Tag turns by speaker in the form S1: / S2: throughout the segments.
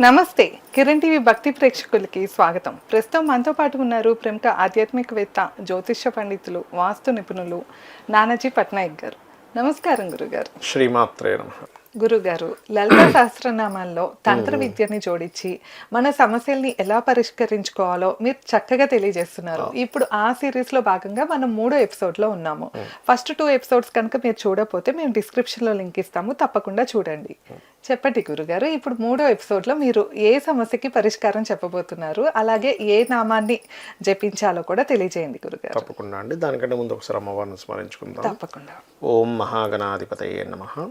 S1: నమస్తే. కిరణ్ టీవీ భక్తి ప్రేక్షకులకి స్వాగతం. ప్రస్తుతం మనతో పాటు ఉన్నారు ప్రముఖ ఆధ్యాత్మికవేత్త జ్యోతిష పండితులు వాస్తు నిపుణులు నానాజీ పట్నాయక్ గారు. నమస్కారం గురుగారు.
S2: శ్రీమాత్రే నమ.
S1: గురుగారు లలిత సహస్రనామాల్లో తంత్ర విద్యని జోడించి మన సమస్యల్ని ఎలా పరిష్కరించుకోవాలో మీరు చక్కగా తెలియజేస్తున్నారు. ఇప్పుడు ఆ సిరీస్లో భాగంగా మనం మూడో ఎపిసోడ్లో ఉన్నాము ఫస్ట్ టూ ఎపిసోడ్స్ కనుక మీరు చూడకపోతే మేము డిస్క్రిప్షన్లో లింక్ ఇస్తాము. తప్పకుండా చూడండి. చెప్పండి గురుగారు. ఇప్పుడు మూడో ఎపిసోడ్లో మీరు ఏ సమస్యకి పరిష్కారం చెప్పబోతున్నారు? అలాగే ఏ నామాన్ని జపించాలో కూడా తెలియజేయండి గురుగారు.
S2: తప్పకుండా అండి. దానికంటే ముందు ఒకసారి అమ్మవారిని స్మరించుకుందాం.
S1: తప్పకుండా.
S2: ఓం మహాగణాధిపతయే నమ.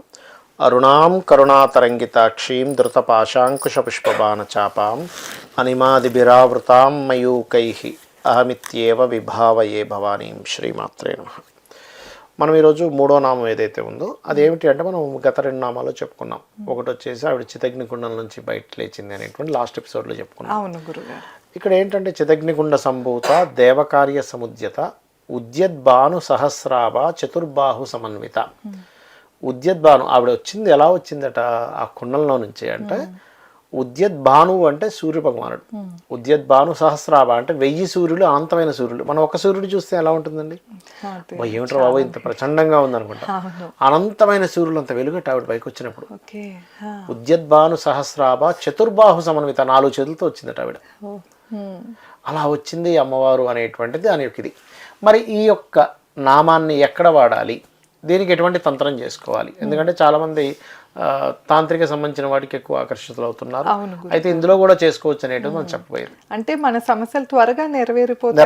S2: అరుణాం కరుణాతరంగితాక్షీం ధృతపాశాంకుశపుష్పబాణ చాపాం అనిమాదిభిరావృతాం మయూకై అహమిత్యేవ విభావయే భవానీం శ్రీమాత్రే నమ. మనం ఈరోజు మూడో నామం ఏదైతే ఉందో అదేమిటి అంటే మనం గత రెండు నామాలు చెప్పుకున్నాం. ఒకటి వచ్చేసి ఆవిడ చితగ్నికుండం నుంచి బయట లేచింది అనేటువంటి లాస్ట్ ఎపిసోడ్లో చెప్పుకున్నాం. ఇక్కడ ఏంటంటే చిదగ్నిగుండ సంభూత దేవకార్య సముద్యత ఉద్యద్భాను సహస్రాభ చతుర్బాహు సమన్విత. ఉద్యద్భాను ఆవిడ వచ్చింది ఎలా వచ్చిందట? ఆ కుండంలో నుంచి అంటే ఉద్యద్భాను అంటే సూర్య భగవానుడు. ఉద్యద్భాను సహస్రాభ అంటే వెయ్యి సూర్యులు అనంతమైన సూర్యులు. మనం ఒక సూర్యుడు చూస్తే ఎలా ఉంటుందండి?
S1: అదే.
S2: "అబ్బా, ఏమిట్రా బాబు ఇంత ప్రచండంగా ఉందనుకుంటా. అనంతమైన సూర్యులు అంత వెలుగట ఆవిడ పైకి వచ్చినప్పుడు
S1: ఓకే ఆ.
S2: ఉద్యద్భాను సహస్రాభ చతుర్బాహు సమన్విత నాలుగు చేతులతో వచ్చిందట ఆవిడ. అలా వచ్చింది అమ్మవారు అనేటువంటిది దాని యొక్క ఇది. మరి ఈ యొక్క నామాన్ని ఎక్కడ వాడాలి? దీనికి ఎటువంటి తంత్రం చేసుకోవాలి? ఎందుకంటే చాలామంది తాంత్రిక సంబంధించిన వాటికి ఎక్కువ ఆకర్షితులు అవుతున్నారు. అయితే ఇందులో కూడా చేసుకోవచ్చు అనేటిది మనం చెప్పబోయేది.
S1: అంటే మన సమస్యలు త్వరగా నెరవేరిపోతాయి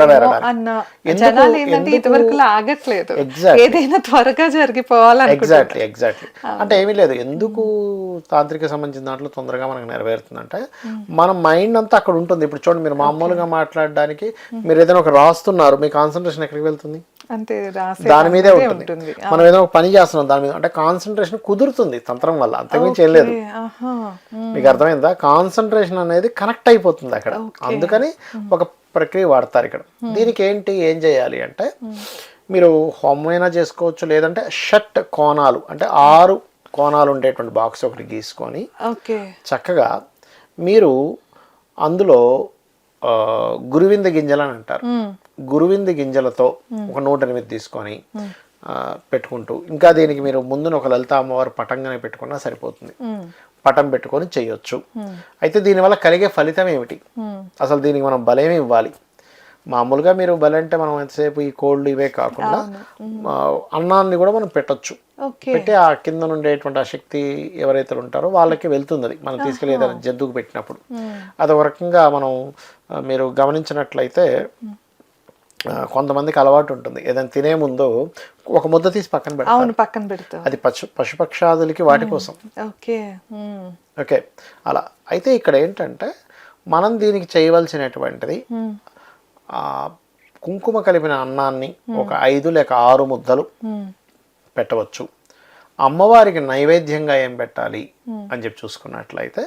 S1: ఇదివరకు ఆగట్లేదు. ఏదైనా త్వరగా జరిగిపోవాలనుకుంటున్నారు.
S2: ఎగ్జాక్ట్లీ ఎగ్జాక్ట్లీ అంటే ఏమీ లేదు. ఎందుకు తాంత్రిక సంబంధించిన దాంట్లో తొందరగా మనకు నెరవేరుతుందంటే మన మైండ్ అంతా అక్కడ ఉంటుంది. ఇప్పుడు చూడండి మీరు మామూలుగా మాట్లాడడానికి మీరు ఏదైనా ఒక రాస్తున్నారు మీ కాన్సన్ట్రేషన్ ఎక్కడికి వెళ్తుంది?
S1: అంతే
S2: దాని మీదే ఉంటుంది. మనం ఏదో ఒక పని చేస్తున్నాం దాని మీద అంటే కాన్సన్ట్రేషన్ కుదురుతుంది తంత్రం వల్ల అంతకుమించి ఏం లేదు. మీకు అర్థమైందా? కాన్సన్ట్రేషన్ అనేది కనెక్ట్ అయిపోతుంది అక్కడ. అందుకని ఒక ప్రక్రియ వాడతారు ఇక్కడ. దీనికి ఏంటి ఏం చేయాలి అంటే మీరు హోమైనా చేసుకోవచ్చు లేదంటే షట్ కోణాలు అంటే ఆరు కోణాలు ఉండేటువంటి బాక్స్ ఒకటి గీసుకొని
S1: ఓకే.
S2: చక్కగా మీరు అందులో గురువింద గింజలు అని అంటారు. గురువింద గింజలతో ఒక నూట ఎనిమిది తీసుకొని పెట్టుకుంటూ ఇంకా దీనికి మీరు ముందున ఒక లలిత అమ్మవారు పటంగానే పెట్టుకున్నా సరిపోతుంది. పటం పెట్టుకొని చేయొచ్చు. అయితే దీనివల్ల కలిగే ఫలితం ఏమిటి. అసలు దీనికి మనం బలేమి ఇవ్వాలి? మామూలుగా మీరు బలి అంటే మనం ఎంతసేపు ఈ కోల్డ్ ఇవే కాకుండా అన్నాన్ని కూడా మనం పెట్టొచ్చు. పెట్టి ఆ కింద ఉండేటువంటి ఆ శక్తి ఎవరైతే ఉంటారో వాళ్ళకి వెళ్తుంది అది మనం తీసుకెళ్ళి ఏదైనా జంతువుకు పెట్టినప్పుడు. అది ఒక రకంగా మనం మీరు గమనించినట్లయితే కొంతమందికి అలవాటు ఉంటుంది. ఏదైనా తినే ముందు ఒక ముద్ద తీసి పక్కన పెడతారు.
S1: పక్కన పెడతాం.
S2: అది పశు పశుపక్షాదులకి వాటి కోసం.
S1: ఓకే.
S2: ఓకే. అలా. అయితే ఇక్కడ ఏంటంటే మనం దీనికి చేయవలసినటువంటిది కుంకుమ కలిపిన అన్నాన్ని ఒక ఐదు లేక ఆరు ముద్దలు. పెట్టవచ్చు. అమ్మవారికి నైవేద్యంగా ఏం పెట్టాలి అని చెప్పి చూసుకున్నట్లయితే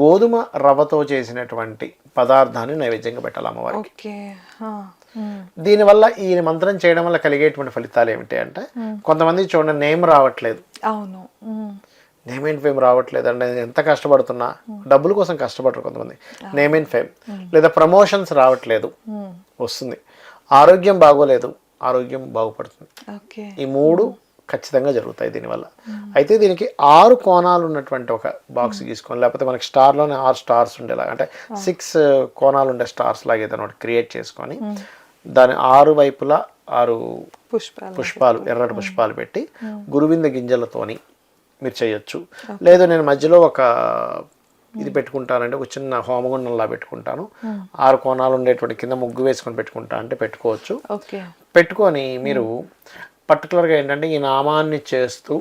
S2: గోధుమ రవ్వతో చేసినటువంటి పదార్థాన్ని నైవేద్యంగా పెట్టాలి అమ్మవారికి. దీనివల్ల ఈ మంత్రం చేయడం వల్ల కలిగేటువంటి ఫలితాలు ఏమిటి అంటే కొంతమంది చూడండి నేమ్ రావట్లేదు.
S1: అవును.
S2: నేమ్ అండ్ ఫేమ్ రావట్లేదు అంటే నేను ఎంత కష్టపడుతున్నా డబ్బుల కోసం కష్టపడరు కొంతమంది. నేమ్ అండ్ ఫేమ్ లేదా ప్రమోషన్స్ రావట్లేదు.
S1: ఉమ్.
S2: వస్తుంది. ఆరోగ్యం బాగోలేదు. ఆరోగ్యం బాగుపడుతుంది. ఈ మూడు ఖచ్చితంగా జరుగుతాయి దీనివల్ల. అయితే దీనికి ఆరు కోణాలు ఉన్నటువంటి ఒక బాక్స్ గీసుకొని లేకపోతే మనకి స్టార్లోనే ఆరు స్టార్స్ ఉండేలా. అంటే సిక్స్ కోణాలు ఉండే స్టార్స్ లాగా ఏదైనా ఒకటి క్రియేట్ చేసుకొని దాని ఆరు వైపులా ఆరు
S1: పుష్పాలు
S2: పుష్పాలు ఎర్రటి పుష్పాలు పెట్టి గురువింద గింజలతోని మీరు చేయొచ్చు. లేదు నేను మధ్యలో ఒక ఇది పెట్టుకుంటానంటే ఒక చిన్న హోమగుండంలా పెట్టుకుంటాను. ఆరు కోణాలు ఉండేటువంటి కింద ముగ్గు వేసుకొని పెట్టుకుంటా అంటే పెట్టుకోవచ్చు.
S1: ఓకే.
S2: పెట్టుకొని మీరు పర్టికులర్గా ఏంటంటే ఈ నామాన్ని చేస్తూ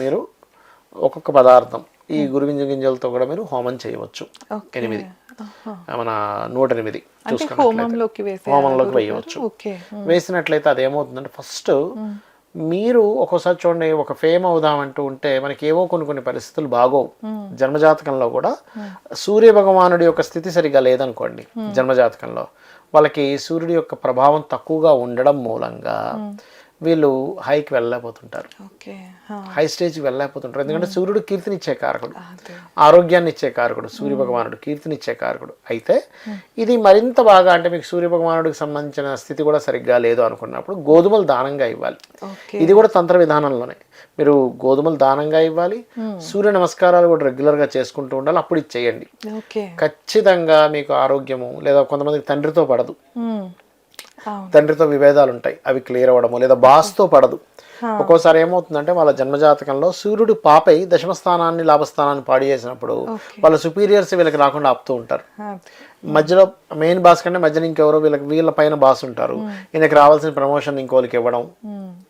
S2: మీరు ఒక్కొక్క పదార్థం ఈ గురువింజ గింజలతో కూడా మీరు హోమం చేయవచ్చు.
S1: ఓకే.
S2: ఎనిమిది. మన నూట ఎనిమిది
S1: హోమంలోకి
S2: వేయవచ్చు.
S1: ఓకే.
S2: వేసినట్లయితే అదేమవుతుందంటే ఫస్ట్ మీరు ఒక్కోసారి చూడండి ఒక ఫేమ్ అవుదామంటూ ఉంటే మనకి ఏవో కొన్ని కొన్ని పరిస్థితులు బాగోవు. జన్మజాతకంలో కూడా సూర్య భగవానుడి యొక్క స్థితి సరిగా లేదనుకోండి జన్మజాతకంలో వాళ్ళకి సూర్యుడి యొక్క ప్రభావం తక్కువగా ఉండడం మూలంగా వీళ్ళు హైకి వెళ్ళలేకపోతుంటారు.
S1: Okay
S2: high. స్టేజ్కి వెళ్ళలేకపోతుంటారు. ఎందుకంటే సూర్యుడు కీర్తినిచ్చే కారకుడు. ఆరోగ్యాన్ని ఇచ్చే కారకుడు సూర్య భగవానుడు కీర్తినిచ్చే కారకుడు. అయితే ఇది మరింత బాగా అంటే మీకు సూర్య భగవానుడికి సంబంధించిన స్థితి కూడా సరిగ్గా లేదు అనుకున్నప్పుడు గోధుమలు దానంగా ఇవ్వాలి. ఇది కూడా తంత్ర విధానంలోనే. మీరు గోధుమలు దానంగా ఇవ్వాలి. సూర్య నమస్కారాలు కూడా రెగ్యులర్గా చేసుకుంటూ ఉండాలి. అప్పుడు ఇది చేయండి.
S1: ఓకే.
S2: ఖచ్చితంగా మీకు ఆరోగ్యము లేదా కొంతమందికి తండ్రితో పడదు. తండ్రితో విభేదాలు ఉంటాయి అవి క్లియర్ అవ్వడము లేదా బాస్తో పడదు. ఒక్కోసారి ఏమవుతుందంటే వాళ్ళ జన్మజాతకంలో సూర్యుడు పాపై దశమ స్థానాన్ని లాభస్థానాన్ని పాడు చేసినప్పుడు. వాళ్ళ సుపీరియర్స్ వీళ్ళకి రాకుండా ఆపుతూ ఉంటారు. మధ్యలో మెయిన్ బాస్ కంటే మధ్యలో ఇంకెవరో వీళ్ళకి వీళ్ళ పైన బాస్ ఉంటారు. ఈయనకి రావాల్సిన ప్రమోషన్ ఇంకోళ్ళకి ఇవ్వడం.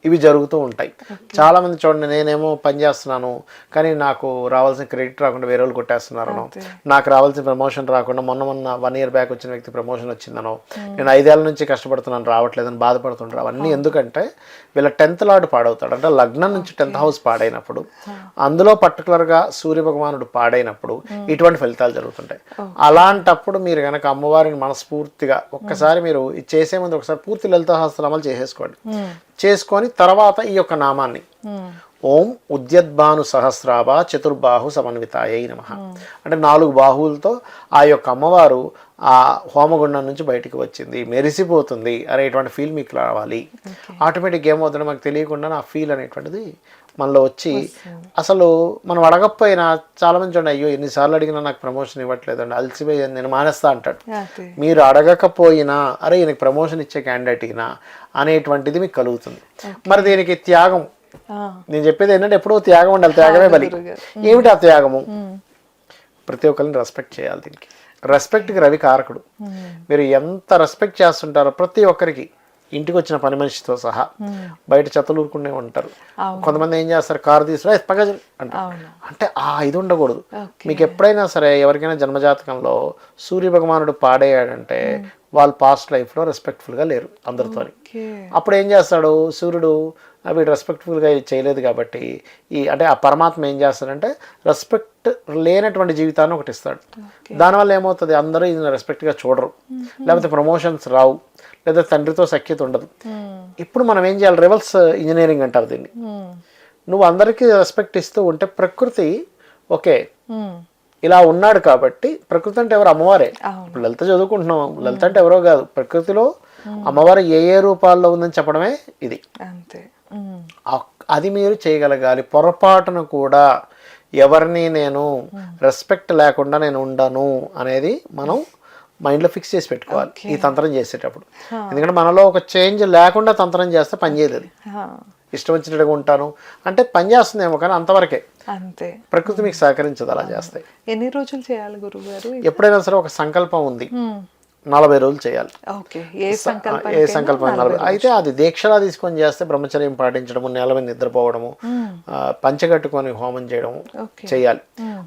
S2: ఇవి జరుగుతూ ఉంటాయి. చాలా మంది చూడండి నేనేమో పని చేస్తున్నాను కానీ నాకు రావాల్సిన క్రెడిట్ రాకుండా వేరే వాళ్ళు కొట్టేస్తున్నారనో. నాకు రావాల్సిన ప్రమోషన్ రాకుండా మొన్న మొన్న వన్ ఇయర్ బ్యాక్ వచ్చిన వ్యక్తి ప్రమోషన్ వచ్చిందనో నేను ఐదేళ్ళ నుంచి కష్టపడుతున్నాను రావట్లేదని బాధపడుతుంటారు. అవన్నీ ఎందుకంటే వీళ్ళ టెన్త్ లార్డ్ పాడవుతాడు. అంటే లగ్నం నుంచి టెన్త్ హౌస్ పాడైనప్పుడు అందులో పర్టికులర్గా సూర్య భగవానుడు పాడైనప్పుడు ఇటువంటి ఫలితాలు జరుగుతుంటాయి. అలాంటప్పుడు మీరు కనుక అమ్మవారిని మనస్ఫూర్తిగా ఒక్కసారి మీరు ఇది చేసే ముందు ఒకసారి పూర్తి లలిత సహస్రనామాలు చేసేసుకోండి. చేసుకొని తర్వాత ఈ యొక్క నామాన్ని. ఓం ఉద్యద్భాను సహస్రాభ చతుర్బాహు సమన్వితాయ నమ. అంటే నాలుగు బాహువులతో ఆ యొక్క అమ్మవారు ఆ హోమగుండం నుంచి బయటికి వచ్చింది. మెరిసిపోతుంది అనేటువంటి ఫీల్ మీకు రావాలి. ఆటోమేటిక్ ఏమవుతుందో మాకు తెలియకుండా ఆ ఫీల్ అనేటువంటిది మనలో వచ్చి అసలు మనం అడగకపోయినా చాలా మంది చూడండి అయ్యో ఎన్నిసార్లు అడిగినా నాకు ప్రమోషన్ ఇవ్వట్లేదండి అలసిపోయి నేను మానేస్తా అంటాడు. మీరు అడగకపోయినా అరే ఈయనకి ప్రమోషన్ ఇచ్చే క్యాండిడేట్ ఈయన అనేటువంటిది మీకు కలుగుతుంది. మరి దీనికి త్యాగం. నేను చెప్పేది ఏంటంటే ఎప్పుడూ త్యాగం ఉండాలి త్యాగమే బలి.
S1: గురుగారు.
S2: ఏమిటి ఆ త్యాగము?
S1: మ్మ్.
S2: ప్రతి ఒక్కరిని రెస్పెక్ట్ చేయాలి దీనికి. రెస్పెక్ట్కి రవి కారకుడు
S1: మ్మ్.
S2: మీరు ఎంత రెస్పెక్ట్ చేస్తుంటారో ప్రతి ఒక్కరికి. ఇంటికి వచ్చిన పని మనిషితో సహా. బయట చెత్తలూరుకునే ఉంటారు.
S1: అవును.
S2: కొంతమంది ఏం చేస్తారు కారు తీసుకురా పగ అంటారు.
S1: అవును.
S2: అంటే ఆ ఇది ఉండకూడదు. మీకు ఎప్పుడైనా సరే ఎవరికైనా జన్మజాతకంలో సూర్య భగవానుడు పాడేయాడంటే వాళ్ళు పాస్ట్ లైఫ్లో రెస్పెక్ట్ఫుల్గా లేరు అందరితో అప్పుడు ఏం చేస్తాడు? సూర్యుడు "ఆ, వీడు రెస్పెక్ట్ఫుల్గా చేయలేదు కాబట్టి ఈ అంటే ఆ పరమాత్మ ఏం చేస్తాడంటే రెస్పెక్ట్ లేనటువంటి జీవితాన్ని ఒకటి ఇస్తాడు. దానివల్ల ఏమవుతుంది? అందరూ ఇది రెస్పెక్ట్గా చూడరు. లేకపోతే ప్రమోషన్స్ రావు. లేదా తండ్రితో సఖ్యత ఉండదు. ఇప్పుడు మనం ఏం చేయాలి? రివర్స్ ఇంజనీరింగ్ అంటారు దీన్ని. నువ్వు అందరికీ రెస్పెక్ట్ ఇస్తూ ఉంటే ప్రకృతి ఓకే. ఇలా ఉన్నాడు కాబట్టి ప్రకృతి అంటే ఎవరు అమ్మవారే? లలిత చదువుకుంటున్నాం. లలిత అంటే ఎవరో కాదు. ప్రకృతిలో అమ్మవారు ఏ ఏ రూపాల్లో ఉందని చెప్పడమే ఇది.
S1: అంతే.
S2: అది మీరు చేయగలగాలి. పొరపాటున కూడా ఎవరిని నేను రెస్పెక్ట్ లేకుండా నేను ఉండను అనేది మనం మైండ్లో ఫిక్స్ చేసి పెట్టుకోవాలి ఈ తంత్రం చేసేటప్పుడు. ఎందుకంటే మనలో ఒక చేంజ్ లేకుండా తంత్రం చేస్తే పని చేయదు అది
S1: ఆ.
S2: ఇష్టం వచ్చినట్టుగా ఉంటాను. అంటే పని చేస్తుందేమో కానీ అంతవరకే.
S1: అంతే.
S2: ప్రకృతి మీకు సహకరించదు అలా చేస్తే.
S1: ఎన్ని రోజులు చేయాలి గురువు గారు
S2: ఎప్పుడైనా సరే ఒక సంకల్పం ఉంది. నలభై రోజులు చేయాలి.
S1: ఓకే. ఏ సంకల్పం
S2: ఏ సంకల్పం నలభై అయితే అది దీక్షలా తీసుకొని చేస్తే బ్రహ్మచర్యం పాటించడము నేల మీద నిద్రపోవడము పంచగట్టుకొని హోమం చేయడము చేయాలి.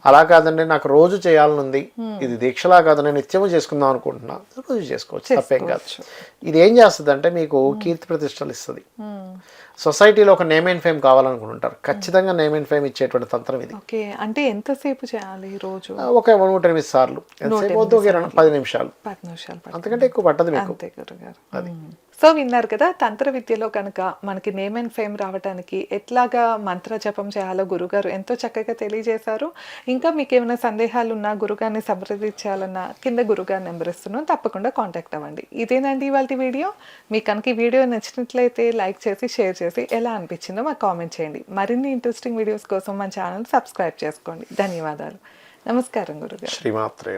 S2: అలా కాదండి నాకు రోజు చేయాలని ఉంది ఇది దీక్షలా కాదు నేను నిత్యము చేసుకుందాం అనుకుంటున్నా. రోజు చేసుకోవచ్చు తప్పేం కాదు. ఇది ఏం చేస్తుంది అంటే మీకు కీర్తి ప్రతిష్టలు ఇస్తుంది. సొసైటీలో ఒక నేమ్ అండ్ ఫేమ్ కావాలనుకుంటుంటారు ఖచ్చితంగా నేమ్ అండ్ ఫేమ్ ఇచ్చేటువంటి తంత్రం ఇది.
S1: ఓకే అంటే ఎంతసేపు చేయాలి రోజు?
S2: ఒక నూట ఎనిమిది సార్లు. ఎంతసేపు వద్దు ఒక ఇరవై పది నిమిషాలు.
S1: పది నిమిషాలు.
S2: అంతకంటే ఎక్కువ పట్టదు మీకు.
S1: మ్మ్. సో విన్నారు కదా తంత్ర విద్యలో కనుక మనకి నేమ్ అండ్ ఫేమ్ రావడానికి ఎట్లాగా మంత్ర జపం చేయాలో గురుగారు ఎంతో చక్కగా తెలియజేశారు. ఇంకా మీకు ఏమైనా సందేహాలు ఉన్నా గురుగారిని సంప్రదించాలన్నా కింద గురుగారు నెంబర్ ఇస్తున్నాం. తప్పకుండా కాంటాక్ట్ అవ్వండి. ఇదేనండి ఇవాళ వీడియో. మీకు కనుక ఈ వీడియో నచ్చినట్లయితే లైక్ చేసి షేర్ చేసి ఎలా అనిపించిందో మాకు కామెంట్ చేయండి. మరిన్ని ఇంట్రెస్టింగ్ వీడియోస్ కోసం మన ఛానల్ సబ్స్క్రైబ్ చేసుకోండి. ధన్యవాదాలు. నమస్కారం గురుగారు.
S2: శ్రీమాత్రే